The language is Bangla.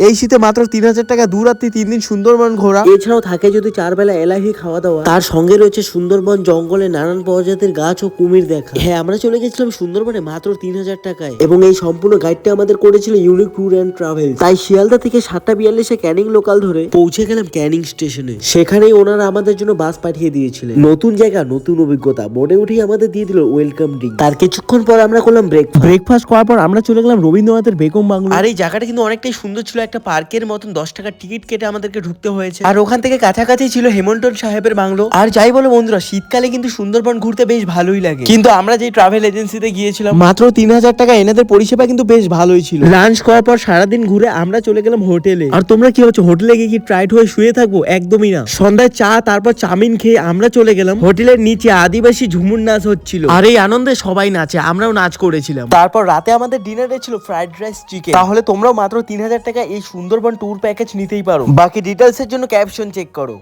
এই শীতে মাত্র তিন হাজার টাকা দু রাত্রি তিন দিন সুন্দরবন ঘোরা। এছাড়াও থাকে যদি চার বেলা এলাহি খাওয়া দাওয়া তার সঙ্গে রয়েছে সুন্দরবন জঙ্গলে নানান প্রজাতির গাছ ও কুমির দেখা। হ্যাঁ আমরা চলে গেছিলাম সুন্দরবনে মাত্র তিন হাজার টাকায়। এবং এই সম্পূর্ণ গাইডটা আমাদের করেছিল ইউনিক ট্যুর অ্যান্ড ট্রাভেল তাই শিয়ালদা থেকে সাতটা বিয়াল্লিশে ক্যানিং লোকাল ধরে পৌঁছে গেলাম ক্যানিং স্টেশনে। সেখানেই ওনারা আমাদের জন্য বাস পাঠিয়ে দিয়েছিলেন। নতুন জায়গা নতুন অভিজ্ঞতা বোর্ডে উঠেই আমাদের দিয়ে দিল ওয়েলকাম ড্রিঙ্ক তার কিছুক্ষণ পর আমরা করলাম ব্রেকফাস্ট ব্রেকফাস্ট করার পর আমরা চলে গেলাম রবীন্দ্রনাথের বেগম বাংলো। আর এই জায়গাটা কিন্তু অনেকটাই সুন্দর ছিল একটা পার্কের মতন দশ টাকার টিকিট কেটে আমাদেরকে ঢুকতে হয়েছে। আর ওখান থেকে কাছাকাছি ছিল হেমন্টন সাহেবের বাংলো। আর যাই বলো বন্ধুরা শীতকালে কিন্তু সুন্দরবন ঘুরতে বেশ ভালোই লাগে। কিন্তু আমরা যে ট্রাভেল এজেন্সিতে গিয়েছিলাম মাত্র তিন হাজার টাকা এনাদের পরিষেবা কিন্তু বেশ ভালোই ছিল। লাঞ্চ করার পর সারাদিন ঘুরে আমরা চলে গেলাম হোটেলে। আর তোমরা কি হচ্ছে হোটেলে গিয়ে কি ট্রাইট হয়ে শুয়ে থাকব? একদমই না। সন্ধ্যায় চা তারপর চাউমিন খেয়ে আমরা চলে গেলাম। হোটেলের নিচে আদিবাসী ঝুমুর নাচ হচ্ছিল। আর এই আনন্দে সবাই নাচে আমরাও নাচ করেছিলাম। তারপর রাতে আমাদের ডিনারে ছিল ফ্রাইড রাইস চিকেন তাহলে তোমরাও মাত্র তিন হাজার টাকা এই সুন্দরবন ট্যুর প্যাকেজ নিতেই পারো। বাকি ডিটেলসের জন্য ক্যাপশন চেক করো।